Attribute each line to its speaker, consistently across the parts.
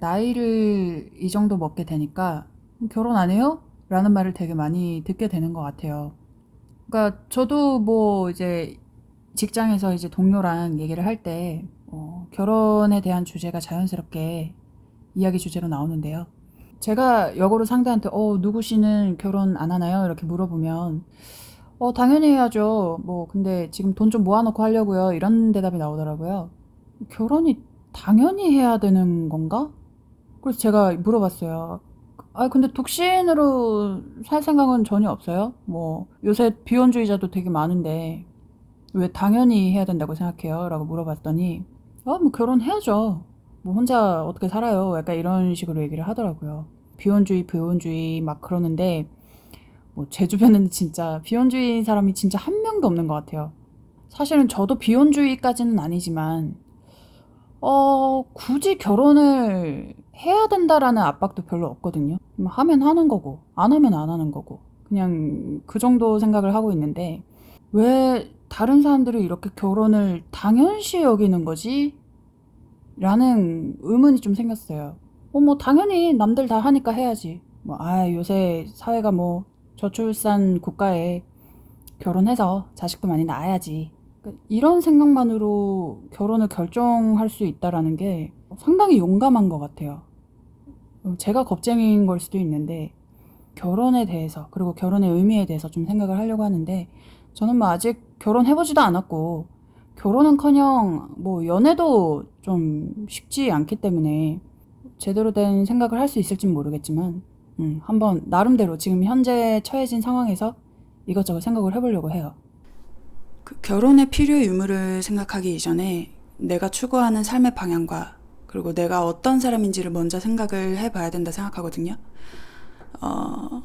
Speaker 1: 나이를 이 정도 먹게 되니까 결혼 안 해요? 라는 말을 되게 많이 듣게 되는 것 같아요. 그러니까 저도 뭐 이제 직장에서 이제 동료랑 얘기를 할때 어, 결혼에 대한 주제가 자연스럽게 이야기 주제로 나오는데요. 제가 역으로 상대한테 어 누구 씨는 결혼 안 하나요? 이렇게 물어보면 어 당연히 해야죠. 뭐 근데 지금 돈 좀 모아놓고 하려고요. 이런 대답이 나오더라고요. 결혼이 당연히 해야 되는 건가? 그래서 제가 물어봤어요. 아 근데 독신으로 살 생각은 전혀 없어요? 뭐 요새 비혼주의자도 되게 많은데 왜 당연히 해야 된다고 생각해요? 라고 물어봤더니 아 뭐 결혼해야죠. 뭐 혼자 어떻게 살아요? 약간 이런 식으로 얘기를 하더라고요. 비혼주의, 비혼주의 막 그러는데 뭐 제 주변에는 진짜 비혼주의 사람이 진짜 한 명도 없는 것 같아요. 사실은 저도 비혼주의까지는 아니지만 어 굳이 결혼을 해야 된다라는 압박도 별로 없거든요. 뭐 하면 하는 거고 안 하면 안 하는 거고 그냥 그 정도 생각을 하고 있는데 왜 다른 사람들이 이렇게 결혼을 당연시 여기는 거지? 라는 의문이 좀 생겼어요. 어, 뭐, 당연히 남들 다 하니까 해야지. 뭐, 아, 요새 사회가 뭐, 저출산 국가에 결혼해서 자식도 많이 낳아야지. 그러니까 이런 생각만으로 결혼을 결정할 수 있다라는 게 상당히 용감한 것 같아요. 제가 겁쟁이인 걸 수도 있는데, 결혼에 대해서, 그리고 결혼의 의미에 대해서 좀 생각을 하려고 하는데, 저는 뭐 아직 결혼해보지도 않았고, 결혼은커녕 뭐 연애도 좀 쉽지 않기 때문에 제대로 된 생각을 할 수 있을진 모르겠지만, 음, 한번 나름대로 지금 현재 처해진 상황에서 이것저것 생각을 해보려고 해요. 그 결혼의 필요 유무를 생각하기 이전에 내가 추구하는 삶의 방향과 그리고 내가 어떤 사람인지를 먼저 생각을 해봐야 된다 생각하거든요. 어,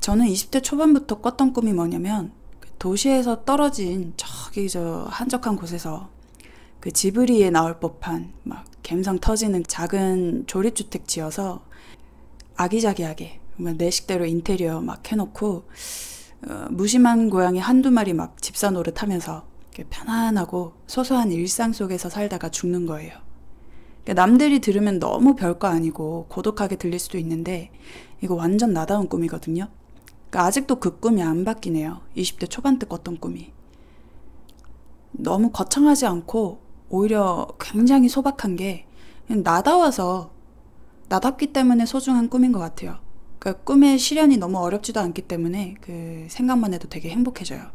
Speaker 1: 저는 20대 초반부터 꿨던 꿈이 뭐냐면 그 도시에서 떨어진 저기 저 한적한 곳에서 그 지브리에 나올 법한 막 갬성 터지는 작은 조립주택 지어서 아기자기하게 내 식대로 인테리어 막 해놓고 어, 무심한 고양이 한두 마리 막 집사 노릇하면서 편안하고 소소한 일상 속에서 살다가 죽는 거예요. 그러니까 남들이 들으면 너무 별거 아니고 고독하게 들릴 수도 있는데 이거 완전 나다운 꿈이거든요. 그러니까 아직도 그 꿈이 안 바뀌네요. 20대 초반 때 꿨던 꿈이. 너무 거창하지 않고 오히려 굉장히 소박한 게 나다워서 나답기 때문에 소중한 꿈인 것 같아요. 그 꿈의 실현이 너무 어렵지도 않기 때문에 그 생각만 해도 되게 행복해져요.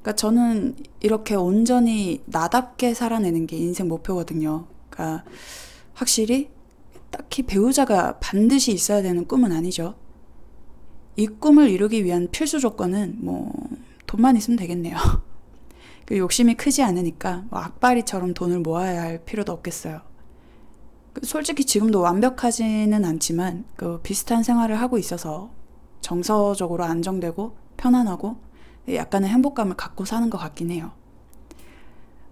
Speaker 1: 그러니까 저는 이렇게 온전히 나답게 살아내는 게 인생 목표거든요. 그러니까 확실히 딱히 배우자가 반드시 있어야 되는 꿈은 아니죠. 이 꿈을 이루기 위한 필수 조건은 뭐 돈만 있으면 되겠네요. 그 욕심이 크지 않으니까 뭐 악바리처럼 돈을 모아야 할 필요도 없겠어요. 그 솔직히 지금도 완벽하지는 않지만 그 비슷한 생활을 하고 있어서 정서적으로 안정되고 편안하고 약간의 행복감을 갖고 사는 것 같긴 해요.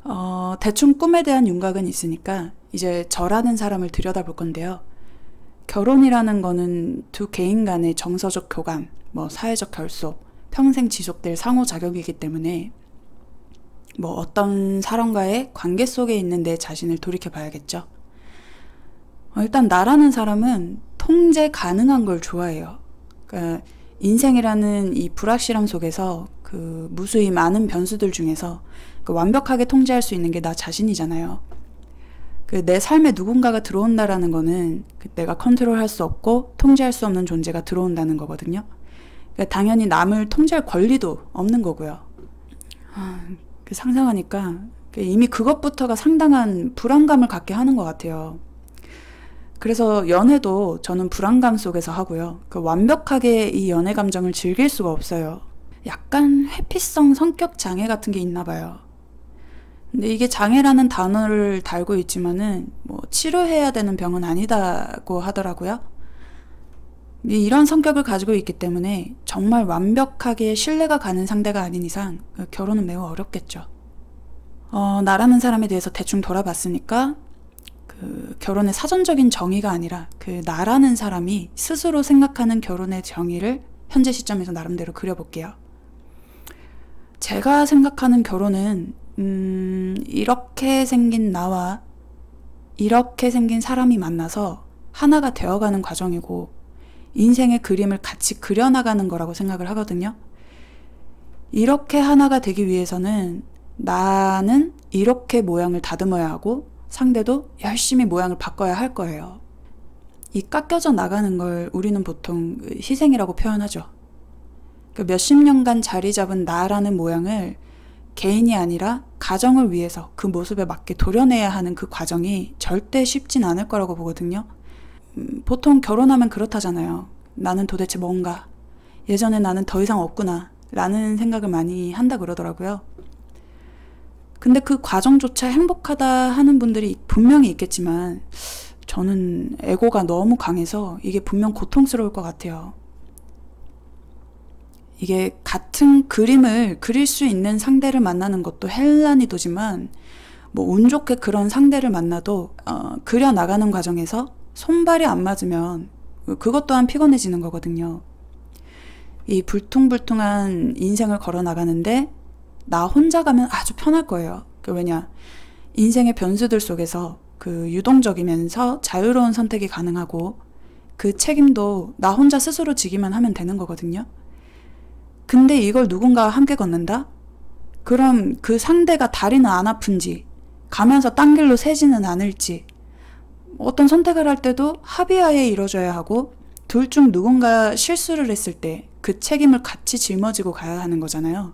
Speaker 1: 어, 대충 꿈에 대한 윤곽은 있으니까 이제 저라는 사람을 들여다볼 건데요. 결혼이라는 거는 두 개인 간의 정서적 교감, 뭐 사회적 결속, 평생 지속될 상호작용이기 때문에 뭐 어떤 사람과의 관계 속에 있는 내 자신을 돌이켜 봐야겠죠. 어, 일단 나라는 사람은 통제 가능한 걸 좋아해요. 그러니까 인생이라는 이 불확실함 속에서 그 무수히 많은 변수들 중에서 그 완벽하게 통제할 수 있는 게 나 자신이잖아요. 그 내 삶에 누군가가 들어온다라는 거는 그 내가 컨트롤할 수 없고 통제할 수 없는 존재가 들어온다는 거거든요. 그러니까 당연히 남을 통제할 권리도 없는 거고요. 아, 그 상상하니까 그 이미 그것부터가 상당한 불안감을 갖게 하는 것 같아요. 그래서 연애도 저는 불안감 속에서 하고요. 그 완벽하게 이 연애 감정을 즐길 수가 없어요. 약간 회피성 성격 장애 같은 게 있나 봐요. 근데 이게 장애라는 단어를 달고 있지만은 뭐 치료해야 되는 병은 아니다고 하더라고요. 이런 성격을 가지고 있기 때문에 정말 완벽하게 신뢰가 가는 상대가 아닌 이상 그 결혼은 매우 어렵겠죠. 어, 나라는 사람에 대해서 대충 돌아봤으니까 그 결혼의 사전적인 정의가 아니라 그 나라는 사람이 스스로 생각하는 결혼의 정의를 현재 시점에서 나름대로 그려볼게요. 제가 생각하는 결혼은 음, 이렇게 생긴 나와
Speaker 2: 이렇게 생긴 사람이 만나서 하나가 되어가는 과정이고 인생의 그림을 같이 그려나가는 거라고 생각을 하거든요. 이렇게 하나가 되기 위해서는 나는 이렇게 모양을 다듬어야 하고 상대도 열심히 모양을 바꿔야 할 거예요. 이 깎여져 나가는 걸 우리는 보통 희생이라고 표현하죠. 그 몇십 년간 자리 잡은 나라는 모양을 개인이 아니라 가정을 위해서 그 모습에 맞게 도려내야 하는 그 과정이 절대 쉽진 않을 거라고 보거든요. 음, 보통 결혼하면 그렇다잖아요. 나는 도대체 뭔가. 예전에 나는 더 이상 없구나. 라는 생각을 많이 한다 그러더라고요. 근데 그 과정조차 행복하다 하는 분들이 분명히 있겠지만, 저는 에고가 너무 강해서 이게 분명 고통스러울 것 같아요. 이게 같은 그림을 그릴 수 있는 상대를 만나는 것도 헬난이도지만 뭐 운 좋게 그런 상대를 만나도 어, 그려 나가는 과정에서 손발이 안 맞으면 그것 또한 피곤해지는 거거든요. 이 불퉁불퉁한 인생을 걸어 나가는데 나 혼자 가면 아주 편할 거예요. 그 왜냐 인생의 변수들 속에서 그 유동적이면서 자유로운 선택이 가능하고 그 책임도 나 혼자 스스로 지기만 하면 되는 거거든요. 근데 이걸 누군가와 함께 걷는다? 그럼 그 상대가 다리는 안 아픈지, 가면서 딴 길로 새지는 않을지, 어떤 선택을 할 때도 합의하에 이뤄져야 하고, 둘 중 누군가 실수를 했을 때 그 책임을 같이 짊어지고 가야 하는 거잖아요.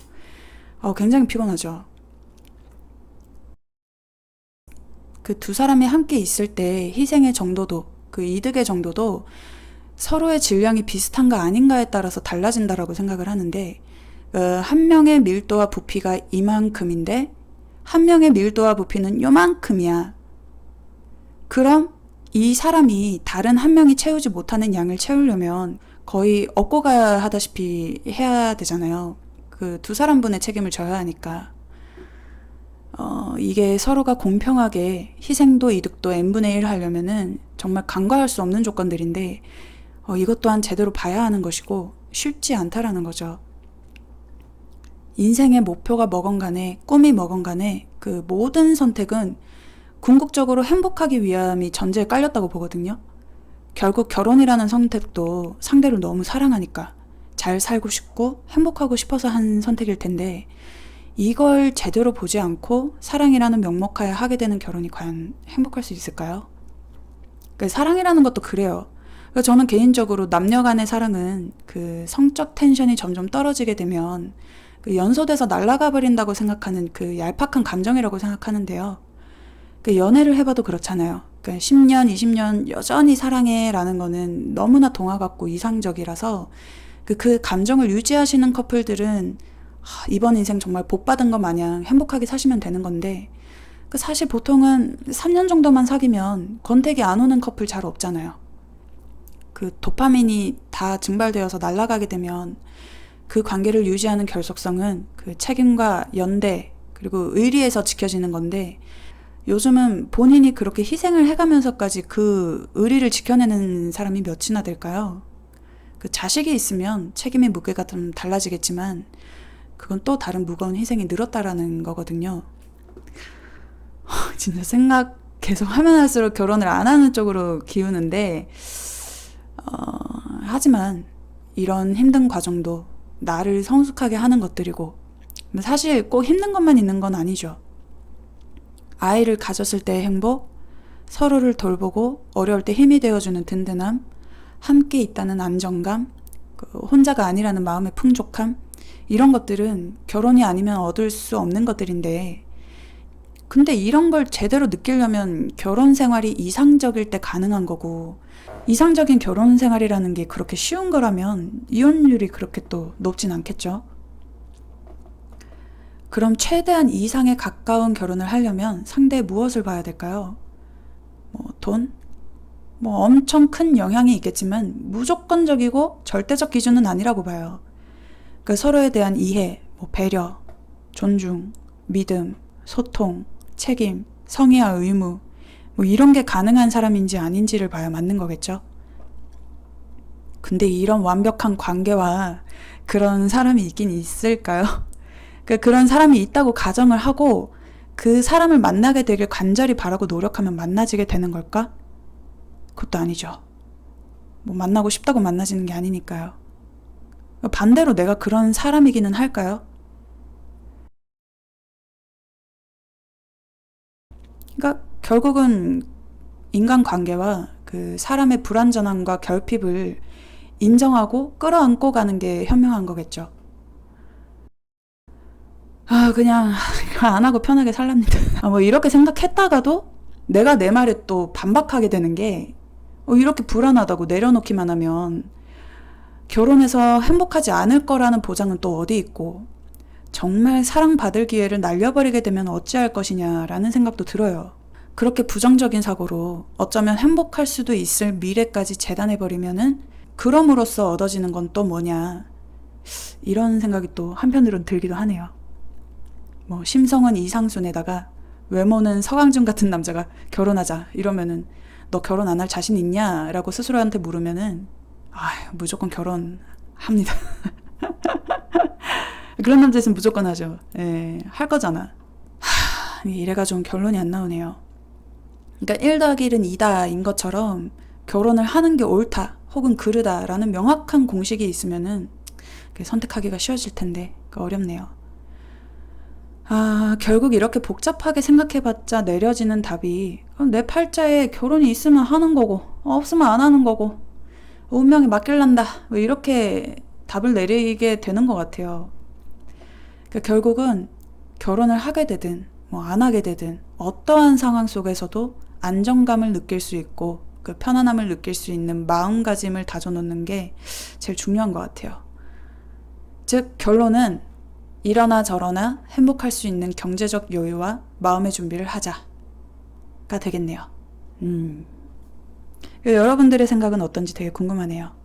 Speaker 2: 어, 굉장히 피곤하죠. 그 두 사람이 함께 있을 때 희생의 정도도, 그 이득의 정도도 서로의 질량이 비슷한가 아닌가에 따라서 달라진다라고 생각을 하는데 어, 한 명의 밀도와 부피가 이만큼인데 한 명의 밀도와 부피는 요만큼이야. 그럼 이 사람이 다른 한 명이 채우지 못하는 양을 채우려면 거의 얻고 가야 하다시피 해야 되잖아요. 그 두 사람분의 책임을 져야 하니까. 어, 이게 서로가 공평하게 희생도 이득도 n분의 1 하려면은 정말 간과할 수 없는 조건들인데 어, 이것 또한 제대로 봐야 하는 것이고 쉽지 않다라는 거죠. 인생의 목표가 뭐건 간에 꿈이 뭐건 간에 그 모든 선택은 궁극적으로 행복하기 위함이 전제에 깔렸다고 보거든요. 결국 결혼이라는 선택도 상대를 너무 사랑하니까 잘 살고 싶고 행복하고 싶어서 한 선택일 텐데 이걸 제대로 보지 않고 사랑이라는 명목하에 하게 되는 결혼이 과연 행복할 수 있을까요? 그 사랑이라는 것도 그래요. 그러니까 저는 개인적으로 남녀 간의 사랑은 그 성적 텐션이 점점 떨어지게 되면 그 연소돼서 날아가 버린다고 생각하는 그 얄팍한 감정이라고 생각하는데요. 그 연애를 해봐도 그렇잖아요. 그 10년, 20년 여전히 사랑해라는 거는 너무나 동화 같고 이상적이라서 그, 그 감정을 유지하시는 커플들은 하, 이번 인생 정말 복 받은 것 마냥 행복하게 사시면 되는 건데 그 사실 보통은 3년 정도만 사귀면 권태기 안 오는 커플 잘 없잖아요. 그 도파민이 다 증발되어서 날아가게 되면 그 관계를 유지하는 결속성은 그 책임과 연대 그리고 의리에서 지켜지는 건데 요즘은 본인이 그렇게 희생을 해가면서까지 그 의리를 지켜내는 사람이 몇이나 될까요? 그 자식이 있으면 책임의 무게가 좀 달라지겠지만 그건 또 다른 무거운 희생이 늘었다라는 거거든요. 진짜 생각 계속 하면 할수록 결혼을 안 하는 쪽으로 기우는데 어, 하지만 이런 힘든 과정도 나를 성숙하게 하는 것들이고 사실 꼭 힘든 것만 있는 건 아니죠. 아이를 가졌을 때의 행복, 서로를 돌보고 어려울 때 힘이 되어주는 든든함, 함께 있다는 안정감, 그 혼자가 아니라는 마음의 풍족함, 이런 것들은 결혼이 아니면 얻을 수 없는 것들인데, 근데 이런 걸 제대로 느끼려면 결혼 생활이 이상적일 때 가능한 거고, 이상적인 결혼 생활이라는 게 그렇게 쉬운 거라면 이혼율이 그렇게 또 높진 않겠죠. 그럼 최대한 이상에 가까운 결혼을 하려면 상대의 무엇을 봐야 될까요? 뭐, 돈? 뭐, 엄청 큰 영향이 있겠지만, 무조건적이고 절대적 기준은 아니라고 봐요. 그 서로에 대한 이해, 뭐 배려, 존중, 믿음, 소통, 책임, 성의와 의무, 뭐 이런 게 가능한 사람인지 아닌지를 봐야 맞는 거겠죠. 근데 이런 완벽한 관계와 그런 사람이 있긴 있을까요? 그 그런 사람이 있다고 가정을 하고 그 사람을 만나게 되길 간절히 바라고 노력하면 만나지게 되는 걸까? 그것도 아니죠. 뭐 만나고 싶다고 만나지는 게 아니니까요. 반대로 내가 그런 사람이기는 할까요? 그러니까 결국은 인간 관계와 그 사람의 불완전함과 결핍을 인정하고 끌어안고 가는 게 현명한 거겠죠. 아, 그냥 안 하고 편하게 살랍니다. 아, 뭐 이렇게 생각했다가도 내가 내 말에 또 반박하게 되는 게 어, 이렇게 불안하다고 내려놓기만 하면 결혼해서 행복하지 않을 거라는 보장은 또 어디 있고 정말 사랑받을 기회를 날려버리게 되면 어찌할 것이냐라는 생각도 들어요. 그렇게 부정적인 사고로 어쩌면 행복할 수도 있을 미래까지 재단해버리면은 그럼으로써 얻어지는 건 또 뭐냐. 이런 생각이 또 한편으론 들기도 하네요. 뭐 심성은 이상순에다가 외모는 서강준 같은 남자가 결혼하자 이러면은 너 결혼 안 할 자신 있냐? 라고 스스로한테 물으면은 아 무조건 결혼합니다. 그런 남자 있으면 무조건 하죠. 예, 할 거잖아. 하, 이래가지고 결론이 안 나오네요. 그러니까 1 더하기 1은 2다인 것처럼 결혼을 하는 게 옳다 혹은 그르다라는 명확한 공식이 있으면은 선택하기가 쉬워질 텐데 어렵네요. 아, 결국 이렇게 복잡하게 생각해봤자 내려지는 답이 그럼 내 팔자에 결혼이 있으면 하는 거고 없으면 안 하는 거고 운명이 맡길란다 뭐 이렇게 답을 내리게 되는 것 같아요. 그러니까 결국은 결혼을 하게 되든 뭐 안 하게 되든 어떠한 상황 속에서도 안정감을 느낄 수 있고 그 편안함을 느낄 수 있는 마음가짐을 다져놓는 게 제일 중요한 것 같아요. 즉 결론은 이러나 저러나 행복할 수 있는 경제적 여유와 마음의 준비를 하자가 되겠네요. 음. 여러분들의 생각은 어떤지 되게 궁금하네요.